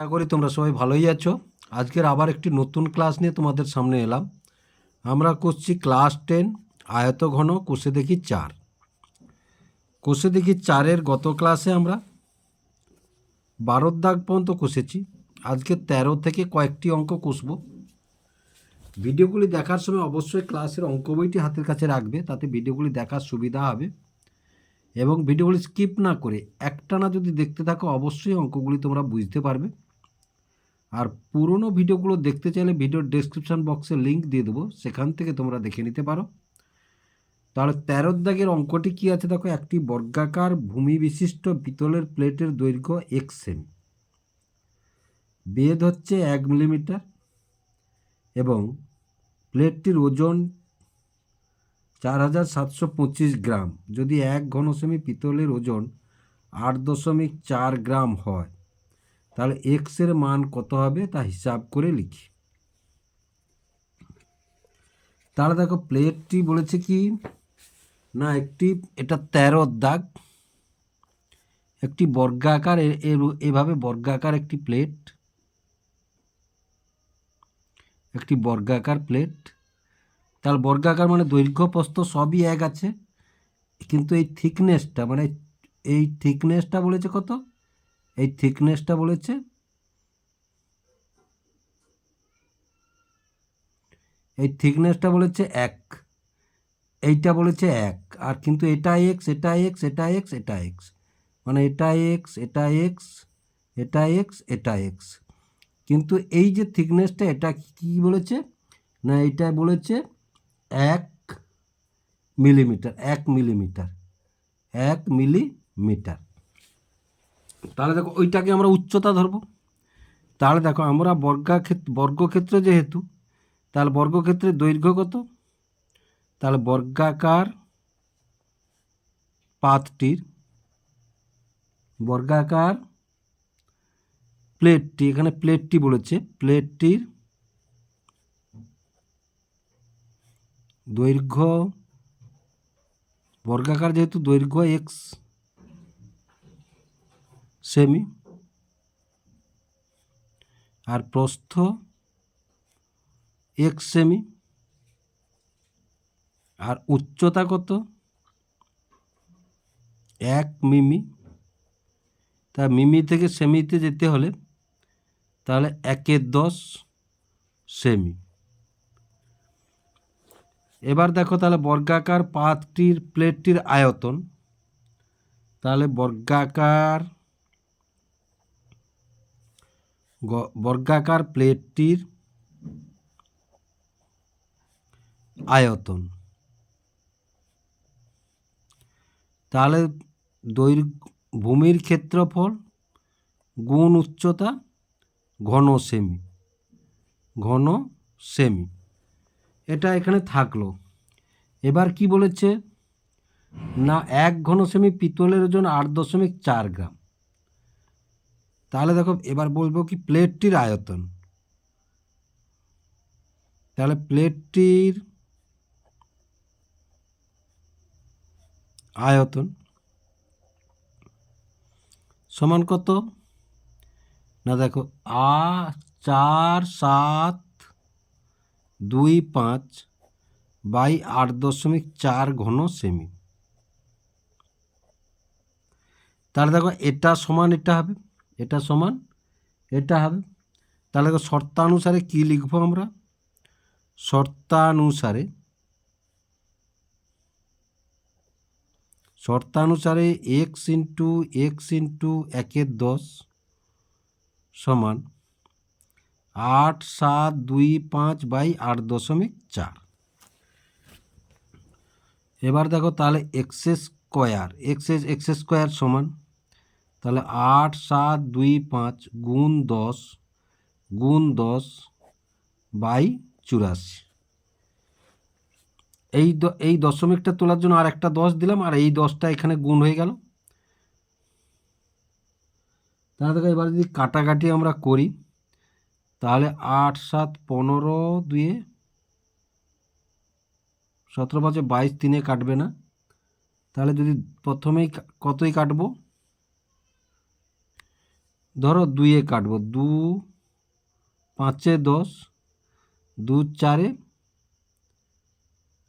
আশা করি তোমরা সবাই ভালোই আছো। আজকের আবার একটি নতুন ক্লাস নিয়ে তোমাদের সামনে এলাম। আমরা করছি ক্লাস টেন আয়তঘন কোষে দেখি চার। কোষে দেখি চারের গত ক্লাসে আমরা বারোর দাগ পর্যন্ত কষেছি। আজকে তেরো থেকে কয়েকটি অঙ্ক কষবো। ভিডিওগুলি দেখার সময় অবশ্যই ক্লাসের অঙ্ক বইটি হাতের কাছে রাখবে, তাতে ভিডিওগুলি দেখার সুবিধা হবে। এবং ভিডিওগুলি স্কিপ না করে একটানা যদি দেখতে থাকো, অবশ্যই অঙ্কগুলি তোমরা বুঝতে পারবে। আর পুরনো ভিডিওগুলো দেখতে চাইলে ভিডিওর ডেসক্রিপশন বক্সে লিঙ্ক দিয়ে দেবো, সেখান থেকে তোমরা দেখে নিতে পারো। তাহলে তেরোর দাগের অঙ্কটি কী আছে দেখো? একটি বর্গাকার ভূমি বিশিষ্ট পিতলের প্লেটের দৈর্ঘ্য এক সেমি। বেদ হচ্ছে এক মিলিমিটার এবং প্লেটটির ওজন চার হাজার সাতশো পঁচিশ গ্রাম। যদি এক ঘন সেমি পিতলের ওজন আট দশমিক চার গ্রাম হয় তাহলে এক্সের মান কত হবে তা হিসাব করে লিখি। তাহলে দেখো প্লেটটি বলেছে কি? না, একটি, এটা তেরো দাগ। একটি বর্গাকার এভাবে বর্গাকার একটি প্লেট একটি বর্গাকার প্লেট তাহলে বর্গাকার মানে দৈর্ঘ্য, প্রস্থ সবই এক আছে। কিন্তু এই থিকনেসটা মানে এই থিকনেসটা বলেছে কত? এই থিকনেসটা বলেছে। এই থিকনেসটা বলেছে এক। এইটা বলেছে এক। আর কিন্তু এটা এক্স এটা এক্স এটা এক্স এটা এক্স মানে এটা এক্স এটা এক্স এটা এক্স এটা এক্স কিন্তু এই যে থিকনেসটা এটা কি বলেছে? না, এটা বলেছে এক মিলিমিটার এক মিলিমিটার এক মিলিমিটার তাহলে দেখো, ওইটাকে আমরা উচ্চতা ধরবো। তাহলে দেখো, আমরা বর্গাক্ষেত্র বর্গক্ষেত্র যেহেতু, তাহলে বর্গক্ষেত্রের দৈর্ঘ্য কত? তাহলে বর্গাকার পাতটির বর্গাকার প্লেটটি, এখানে প্লেটটি বলেছে, প্লেটটির দৈর্ঘ্য, বর্গাকার যেহেতু দৈর্ঘ্য এক্স সেমি। আর প্রস্থ এক সেমি। আর উচ্চতা কত? এক মিমি। তা মিমি থেকে সেমিতে যেতে হলে তাহলে একের দশ সেমি। এবার দেখো তাহলে বর্গাকার পাতটির প্লেটটির আয়তন। তাহলে বর্গাকার বর্গাকার প্লেটটির আয়তন। তাহলে দৈর্ঘ্য ভূমির ক্ষেত্রফল গুণ উচ্চতা ঘন সেমি ঘন সেমি। এটা এখানে থাকল। এবার কি বলেছে? না, এক ঘন সেমি পিতলের ওজন আট দশমিক চার গ্রাম। তাহলে দেখো, এবার বলব কি প্লেটটির আয়তন। তাহলে প্লেটটির আয়তন সমান কত? না দেখো, আ চার সাত দুই পাঁচ বাই আট দশমিক চার ঘন সেমি। তাহলে দেখো, এটা সমান এটা হবে। এটা সমান, এটা হবে, তাহলে শর্তানুসারে কী লিখব আমরা? শর্তানুসারে শর্তানুসারে এক্স ইন্টু এক্স ইন্টু একের দশ সমান আট সাত দুই পাঁচ বাই আট দশমিক চার। এবার দেখো তাহলে X square X X square সমান তাহলে আট, সাত, দুই, পাঁচ গুণ দশ গুণ দশ বাই চুরাশি। এই এই দশমিকটা তোলার জন্য আর একটা দশ দিলাম, আর এই দশটা এখানে গুণ হয়ে গেল। তাহলে দেখো, এবার যদি কাটাকাটি আমরা করি, তাহলে আট, সাত, পনেরো, দুয়ে সতেরো পাঁচে বাইশ তিনে কাটবে না। তাহলে যদি প্রথমেই কতই কাটবো? ধরো দুইয়ে কাটবো, দু পাঁচে দশ, দু চারে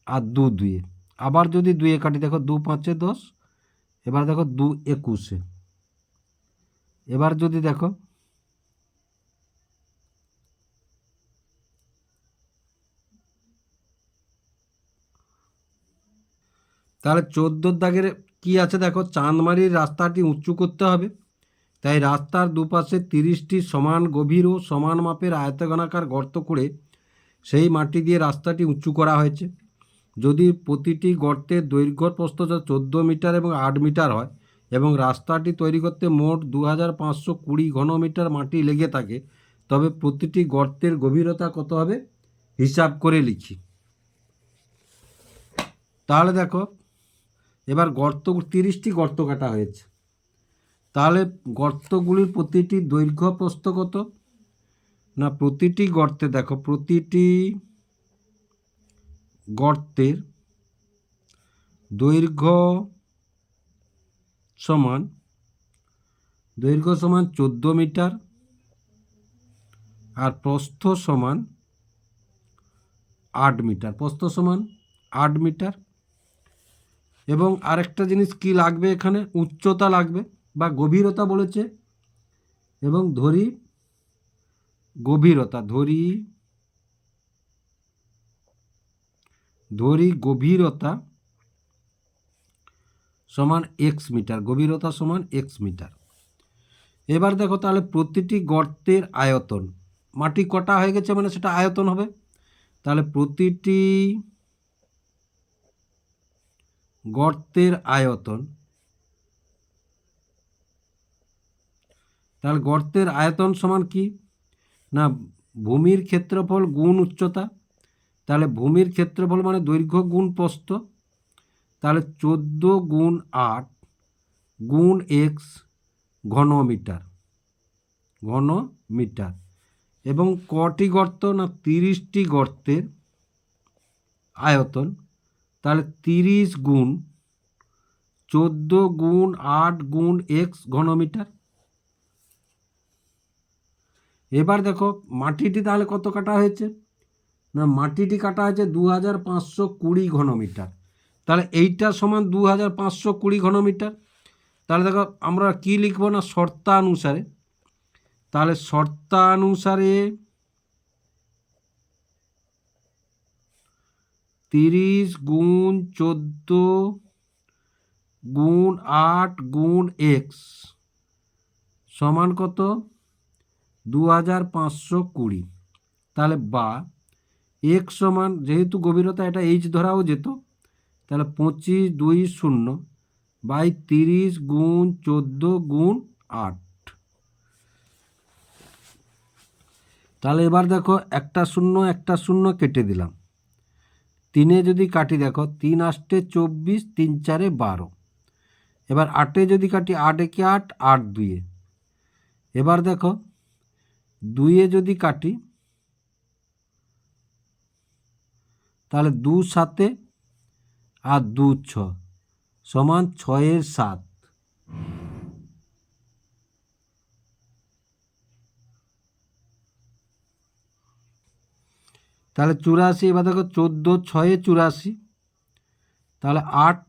আর দু দুয়ে আবার যদি দুইয়ে কাটি, দেখো দু পাঁচে দশ, এবার দেখো দু একুশে। এবার যদি দেখো তাহলে চোদ্দোর দাগের কি আছে দেখো? চাঁদমারির রাস্তাটি উঁচু করতে হবে। তাই রাস্তার দুপাশে তিরিশটি সমান গভীর ও সমান মাপের আয়তঘনাকার গর্ত করে সেই মাটি দিয়ে রাস্তাটি উঁচু করা হয়েছে। যদি প্রতিটি গর্তের দৈর্ঘ্য প্রস্থ চোদ্দ মিটার এবং আট মিটার হয় এবং রাস্তাটি তৈরি করতে মোট দু হাজার পাঁচশো কুড়ি ঘনমিটার মাটি লেগে থাকে, তবে প্রতিটি গর্তের গভীরতা কত হবে? হিসাব করে লিখি। তাহলে দেখো, এবার গর্ত, তিরিশটি গর্ত কাটা হয়েছে। তাহলে গর্তগুলির প্রতিটি দৈর্ঘ্য প্রস্থ কত? না, প্রতিটি গর্তে দেখো, প্রতিটি গর্তের দৈর্ঘ্য সমান দৈর্ঘ্য সমান চোদ্দ মিটার আর প্রস্থ সমান আট মিটার। প্রস্থ সমান আট মিটার। এবং আরেকটা জিনিস কি লাগবে এখানে? উচ্চতা লাগবে। বা গভীরতা বলেছে এবং ধরি গভীরতা, ধরি ধরি গভীরতা সমান এক্স মিটার, গভীরতা সমান এক্স মিটার। এবার দেখো তাহলে প্রতিটি গর্তের আয়তন, মাটি কটা হয়ে গেছে মানে সেটা আয়তন হবে। তাহলে প্রতিটি গর্তের আয়তন তাহলে গর্তের আয়তন সমান কি? না, ভূমির ক্ষেত্রফল গুণ উচ্চতা। তাহলে ভূমির ক্ষেত্রফল মানে দৈর্ঘ্য গুণ প্রস্থ। তাহলে চোদ্দ গুণ আট গুণ এক্স ঘন মিটার ঘন মিটার এবং কটি গর্ত না তিরিশটি গর্তের আয়তন? তাহলে তিরিশ গুণ, চোদ্দ গুণ আট গুণ এক্স ঘনমিটার। এবার দেখো, মাটিটি তাহলে কত কাটা হয়েছে? না, মাটিটি কাটা হয়েছে দু হাজার পাঁচশো কুড়ি ঘনমিটার। তাহলে এইটা সমান দু হাজার পাঁচশো কুড়ি ঘনমিটার। তাহলে দেখো, আমরা কি লিখব না, শর্তানুসারে? তাহলে শর্তানুসারে তিরিশ গুণ চোদ্দ গুণ আট গুণ এক্স সমান কত? দু হাজার পাঁচশো কুড়ি। তাহলে বা, এক সমান যেহেতু গভীরতা এটা এইচ ধরাও যেত, তাহলে পঁচিশ দুই শূন্য বাই তিরিশ গুণ চোদ্দ গুণ আট। তাহলে এবার দেখো একটা শূন্য একটা শূন্য কেটে দিলাম। তিনে যদি কাটি দেখো, তিন আষ্টে চব্বিশ, তিন চারে বারো। এবার আটে যদি কাটি আট একে আট আট দুয়ে। এবার দেখো দুইয়ে যদি কাটি, তাহলে দু সাতে আর দু ছ সমান ছয়ের সাত। তাহলে চুরাশি, এবার দেখো চোদ্দ, ছয়ে চুরাশি, তাহলে আট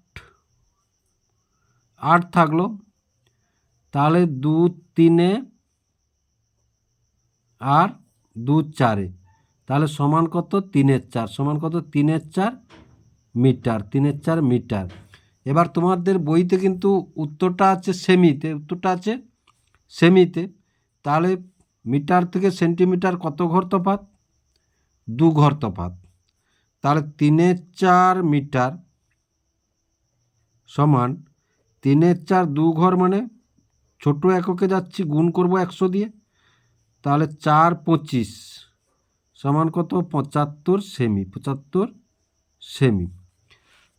আট থাকল, তাহলে দু তিনে আর দু চারে। তাহলে সমান কত? তিনের চার। সমান কত? তিনের চার মিটার, তিনের চার মিটার। এবার তোমাদের বইতে কিন্তু উত্তরটা আছে সেমিতে। উত্তরটা আছে সেমিতে। তাহলে মিটার থেকে সেন্টিমিটার কত ঘর তফাত দু ঘর তফাত তাহলে তিনের চার মিটার সমান তিনের চার দু ঘর মানে ছোট এককে যাচ্ছি, গুণ করব একশো দিয়ে। তাহলে চার পঁচিশ সমান কত? পঁচাত্তর সেমি পঁচাত্তর সেমি।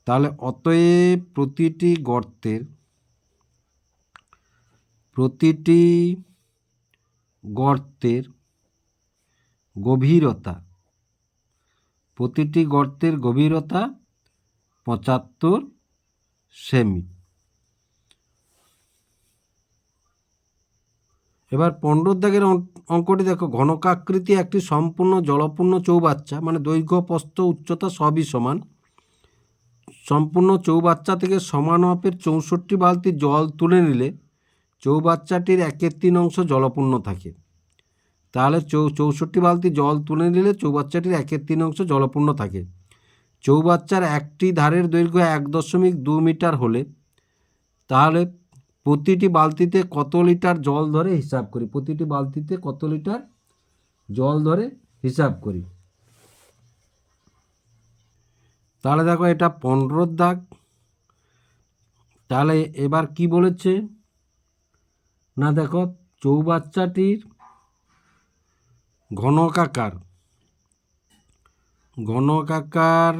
তাহলে অতএব প্রতিটি গর্তের প্রতিটি গর্তের গভীরতা, প্রতিটি গর্তের গভীরতা পঁচাত্তর সেমি। এবার পনেরো দাগের অঙ্কটি দেখো, ঘনকাকৃতি একটি সম্পূর্ণ জলপূর্ণ চৌবাচ্চা মানে দৈর্ঘ্য, প্রস্থ, উচ্চতা সবই সমান। সম্পূর্ণ চৌবাচ্চা থেকে সমান মাপের চৌষট্টি বালতি জল তুলে নিলে চৌবাচ্চাটির একের তিন অংশ জলপূর্ণ থাকে। তাহলে চৌ চৌষট্টি বালতি জল তুলে নিলে চৌবাচ্চাটির একের তিন অংশ জলপূর্ণ থাকে। চৌবাচ্চার একটি ধারের দৈর্ঘ্য এক দশমিক দু মিটার হলে তাহলে প্রতিটি বালতিতে কত লিটার জল ধরে হিসাব করি? প্রতিটি বালতিতে কত লিটার জল ধরে হিসাব করি? তাহলে দেখো এটা পনেরোর দাগ। তাহলে এবার কি বলেছে? না দেখো, চৌবাচ্চাটির ঘনকাকার ঘনকাকার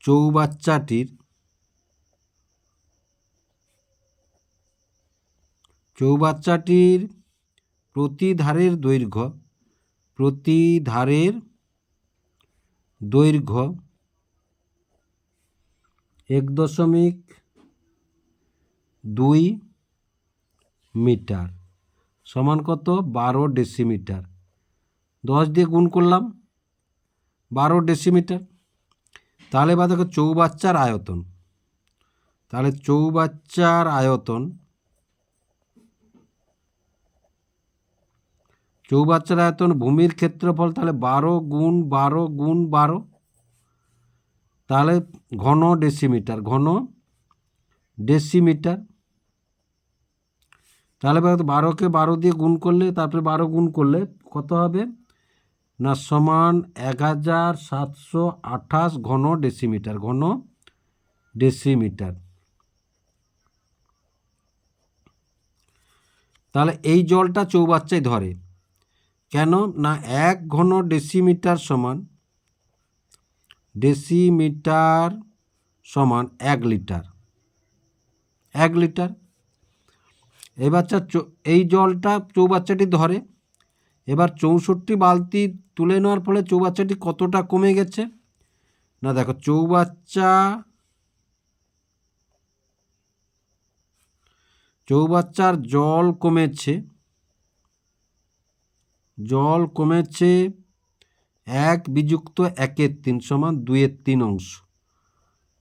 চৌবাচ্চাটির চৌবাচ্চাটির প্রতি ধারের দৈর্ঘ্য প্রতি ধারের দৈর্ঘ্য এক দশমিক দুই মিটার সমান কত? বারো ডেসিমিটার। দশ দিয়ে গুণ করলাম, বারো ডেসিমিটার। তাহলে বা দেখো চৌবাচ্চার আয়তন। তাহলে চৌবাচ্চার আয়তন চৌবাচ্চার আয়তন ভূমির ক্ষেত্রফল, তাহলে বারো গুণ বারো গুণ বারো? তাহলে ঘন ডেসিমিটার ঘন ডেসিমিটার তাহলে বারোকে বারো দিয়ে গুণ করলে, তারপরে বারো গুণ করলে কত হবে? না, সমান এক হাজার সাতশো আঠাশ ঘন ডেসিমিটার ঘন ডেসিমিটার তাহলে এই জলটা চৌবাচ্চায় ধরে। কেন না এক ঘন ডেসিমিটার সমান ডেসিমিটার সমান এক লিটার? এক লিটার। এই বাচ্চা এই জলটা চৌবাচ্চাটি ধরে। এবার চৌষট্টি বালতি তুলে নেওয়ার ফলে চৌবাচ্চাটি কতটা কমে গেছে? না, দেখো, চৌবাচ্চা চৌবাচ্চার জল কমেছে। জল কমেছে এক বিযুক্ত একের তিন সমান দুইয়ের তিন অংশ।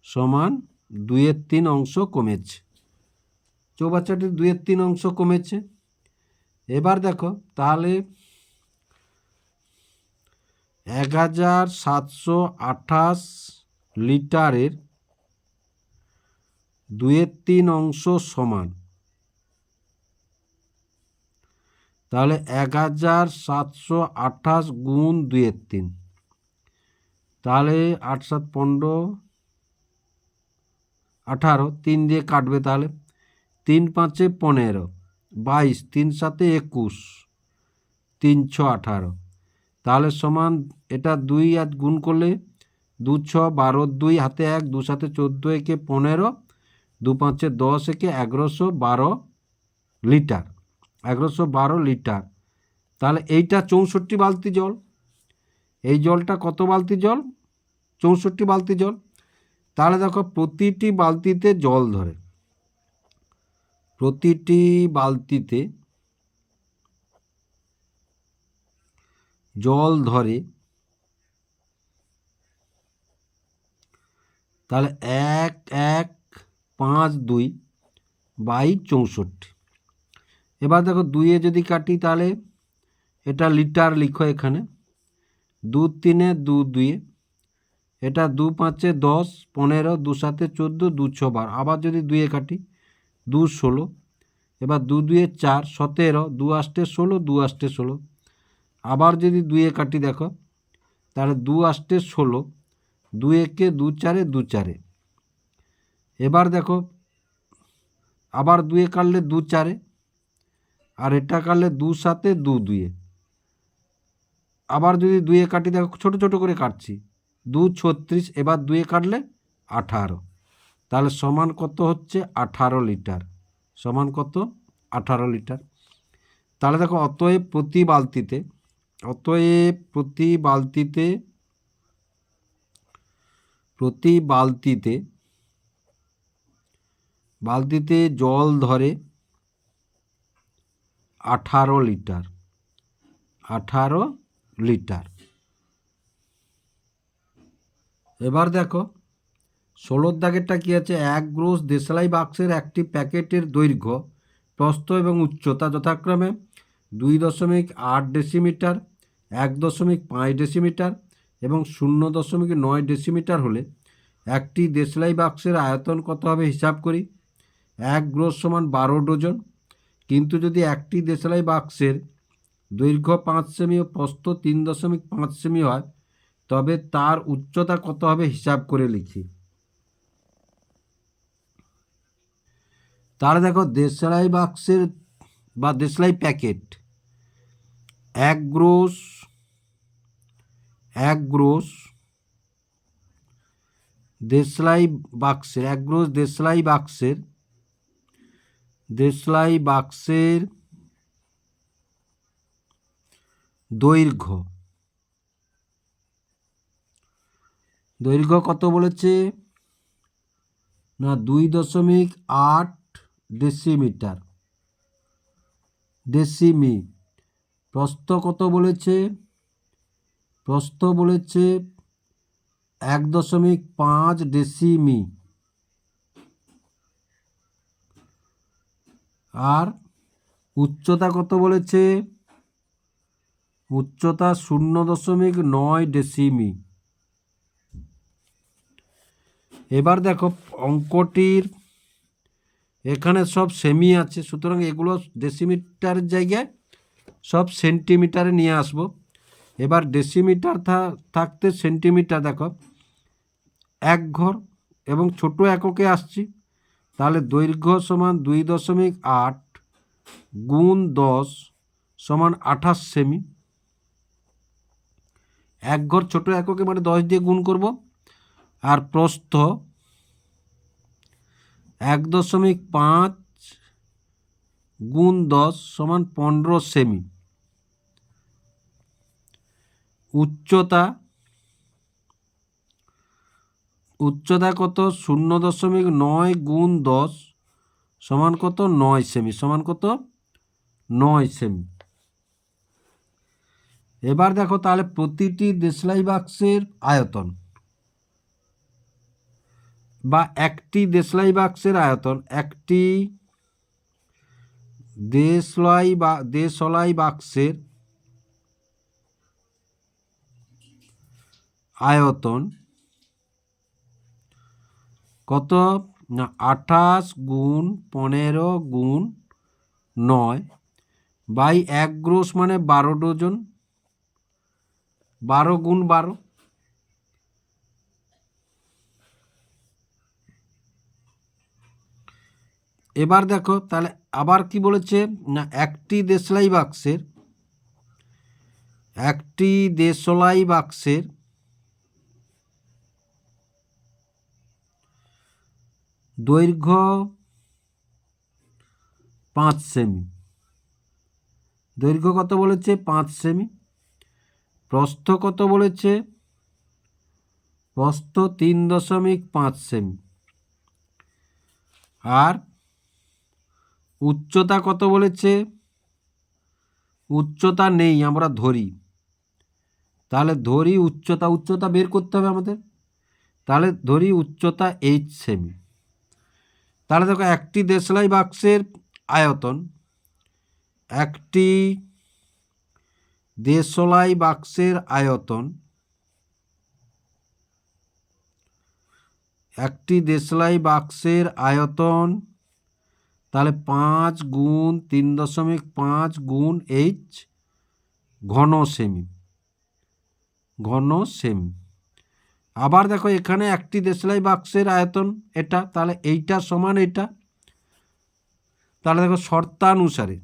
সমান দুইয়ের তিন অংশ কমেছে। চৌবাচ্চাটির দুইয়ের তিন অংশ কমেছে। এবার দেখো, তাহলে এক হাজার সাতশো আঠাশ লিটারের দুইয়ের তিন অংশ সমান। তাহলে এক হাজার সাতশো আঠাশ গুণ দুইয়ের তিন। তাহলে আট সাত পনেরো, আঠারো, তিন দিয়ে কাটবে তাহলে তিন পাঁচে পনেরো, বাইশ, তিন সাতে একুশ, তিন ছ আঠারো। তাহলে সমান এটা দুই আর গুণ করলে দু ছ, বারো, দুই, হাতে এক, দু সাথে চোদ্দ, একে পনেরো, দু পাঁচে দশ, একে এগারোশো বারো লিটার। এগারোশো বারো লিটার। তাহলে এইটা চৌষট্টি বালতি জল। এই জলটা কত বালতি জল? চৌষট্টি বালতি জল। তাহলে দেখো প্রতিটি বালতিতে জল ধরে। প্রতিটি বালতিতে জল ধরে। তাহলে এক এক, পাঁচ, দুই বাই চৌষট্টি। এবার দেখো দুইয়ে যদি কাটি তাহলে এটা লিটার লিখো এখানে। দু তিনে, দু দুইয়ে। এটা দু পাঁচে দশ, পনেরো, দু সাতে চোদ্দ, দু ছ বারো। আবার যদি দুইয়ে কাটি, দু ষোলো। এবার দু দুয়ে চার, সতেরো, দু আষ্টে ষোলো, দু আষ্টে ষোলো। আবার যদি দুইয়ে কাটি দেখো, তাহলে দু আষ্টে ষোলো, দু একে দু চারে দু চারে। এবার দেখো, আবার দুয়ে কাটলে দু চারে। আর এটা কাটলে দু সাতে দু দুয়ে। আবার যদি দুয়ে কাটি, দেখো ছোট ছোট করে কাটছি। দু ছত্রিশ, এবার দুয়ে কাটলে আঠারো। তাহলে সমান কত হচ্ছে? আঠারো লিটার। সমান কত? আঠারো লিটার। তাহলে দেখো, অতএব প্রতি বালতিতে, অতএব প্রতি বালতিতে প্রতি বালতিতে বালতিতে জল ধরে আঠারো লিটার আঠারো লিটার। এবার দেখো, ষোলোর দাগেরটা কী আছে? এক গ্রোস দেশলাই বাক্সের একটি প্যাকেটের দৈর্ঘ্য, প্রস্থ এবং উচ্চতা যথাক্রমে দুই দশমিক আট ডেসিমিটার, এক দশমিক পাঁচ ডেসিমিটার এবং শূন্য দশমিক নয় ডেসিমিটার হলে একটি দেশলাই বাক্সের আয়তন কত হবে হিসাব করি? এক গ্রোস সমান বারো ডজন কিন্তু যদি একটি দেশলাই বাক্সের দৈর্ঘ্য পাঁচ সেমি ও প্রস্থ তিন দশমিক পাঁচ সেমি হয়, তবে তার উচ্চতা কত হবে হিসাব করে লিখি। তাহলে দেখো দেশলাই বাক্সের বা দেশলাই প্যাকেট এক গ্রোস এক গ্রোস দেশলাই বাক্সের, এক গ্রোস দেশলাই বাক্সের দেশলাই বাক্সের দৈর্ঘ্য। দৈর্ঘ্য কত বলেছে? না, দুই দশমিক আট ডেসিমিটার। ডেসিমি। প্রস্থ কত বলেছে? প্রস্থ বলেছে এক দশমিক পাঁচ ডেসিমি। আর উচ্চতা কত বলেছে? উচ্চতা শূন্য দশমিক নয় ডেসিমি। এবার দেখো অঙ্কটির, এখানে সব সেমি আছে, সুতরাং এগুলো ডেসিমিটারের জায়গায় সব সেন্টিমিটারে নিয়ে আসব। এবার ডেসিমিটার থাকতে সেন্টিমিটার দেখো। এক ঘর এবং ছোট এককে আসছি। তাহলে দৈর্ঘ্য সমান দুই দশমিক আট গুণ দশ সমান আঠাশ সেমি। এক ঘর ছোট এককে মানে দশ দিয়ে গুণ করব। আর প্রস্থ এক দশমিক পাঁচ গুণ দশ সমান পনেরো সেমি। উচ্চতা উচ্চতা কত শূন্য দশমিক নয় গুণ দশ সমান কত? নয় সেমি, সমান কত? নয় সেমি। এবার দেখো তাহলে প্রতিটি দেশলাই বাক্সের আয়তন বা একটি দেশলাই বাক্সের আয়তন, একটি দেশলাই বা দেশলাই বাক্সের আয়তন কত? না, আঠাশ গুণ পনেরো গুণ নয়। বাই এক গ্রোস মানে বারো ডজন। বারো গুণ বারো। এবার দেখো, তাহলে আবার কি বলেছে? না, একটি দেশলাই বাক্সের, একটি দেশলাই বাক্সের দৈর্ঘ্য পাঁচ সেমি। দৈর্ঘ্য কত বলেছে? পাঁচ সেমি। প্রস্থ কত বলেছে? প্রস্থ তিন দশমিক পাঁচ সেমি। আর উচ্চতা কত বলেছে? উচ্চতা নেই, আমরা ধরি। তাহলে ধরি উচ্চতা উচ্চতা বের করতে হবে আমাদের। তাহলে ধরি উচ্চতা এইচ সেমি। তাহলে দেখো একটি দেশলাই বাক্সের আয়তন, একটি দেশলাই বাক্সের আয়তন, একটি দেশলাই বাক্সের আয়তন, তাহলে পাঁচ গুণ তিন দশমিক পাঁচ গুণ এইচ ঘন সেমি ঘন সেমি আবার দেখো এখানে একটি দেশলাই বাক্সের আয়তন এটা, তাহলে এইটা সমান এটা তাহলে দেখো শর্তানুসারে।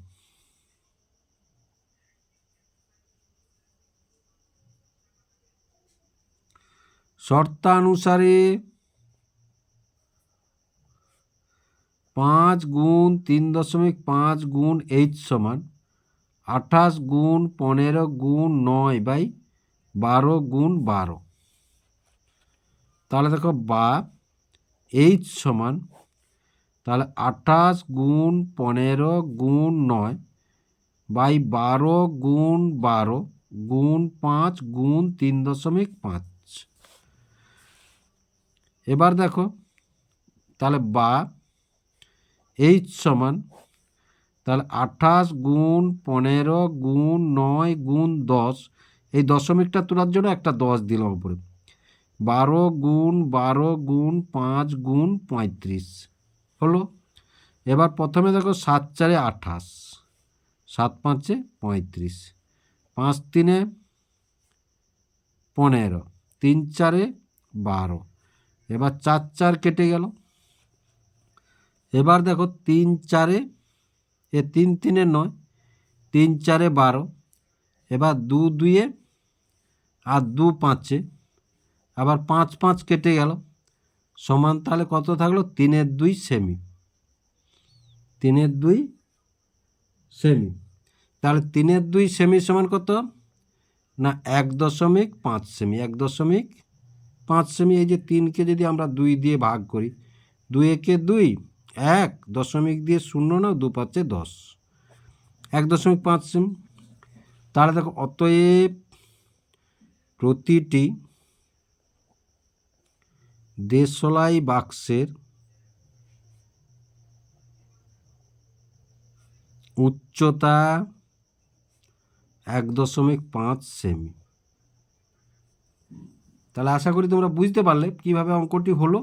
শর্তানুসারে পাঁচ গুণ তিন দশমিক পাঁচ গুণ এইচ সমান আঠাশ গুণ পনেরো গুণ নয় বাই বারো গুণ বারো। তাহলে দেখো বা এইচ সমান, তাহলে আঠাশ গুণ পনেরো গুণ নয় বাই বারো গুণ বারো গুণ পাঁচ গুণ তিন দশমিক পাঁচ। এবার দেখো, তাহলে বা এইচ সমান, তাহলে আঠাশ গুণ পনেরো গুণ নয় গুণ দশ, এই দশমিকটা তোলার জন্য একটা দশ দিলাম উপরে। বারো গুণ বারো গুণ পাঁচ গুণ পঁয়ত্রিশ। হলো? এবার প্রথমে দেখো সাত চারে আঠাশ, সাত পাঁচে পঁয়ত্রিশ, পাঁচ তিনে পনেরো, তিন চারে বারো, এবার চার চার কেটে গেল। এবার দেখো তিন চারে, এ তিন তিনে নয়, তিন চারে বারো, এবার দু দুয়ে আর দু পাঁচে আবার পাঁচ পাঁচ কেটে গেল। সমান তাহলে কত থাকল? তিনের দুই সেমি। তিনের দুই সেমি। তাহলে তিনের দুই সেমি সমান কত? না, এক দশমিক পাঁচ সেমি, এক দশমিক পাঁচ সেমি। এই যে তিনকে যদি আমরা দুই দিয়ে ভাগ করি, দুই একে দুই, এক দশমিক দিয়ে শূন্য না দু পাঁচে দশ। এক দশমিক পাঁচ সেমি। তাহলে দেখো, অতএব প্রতিটি দেশলাই বাক্সের উচ্চতা এক দশমিক পাঁচ সেমি। তাহলে আশা করি তোমরা বুঝতে পারলে কীভাবে অঙ্কটি হলো।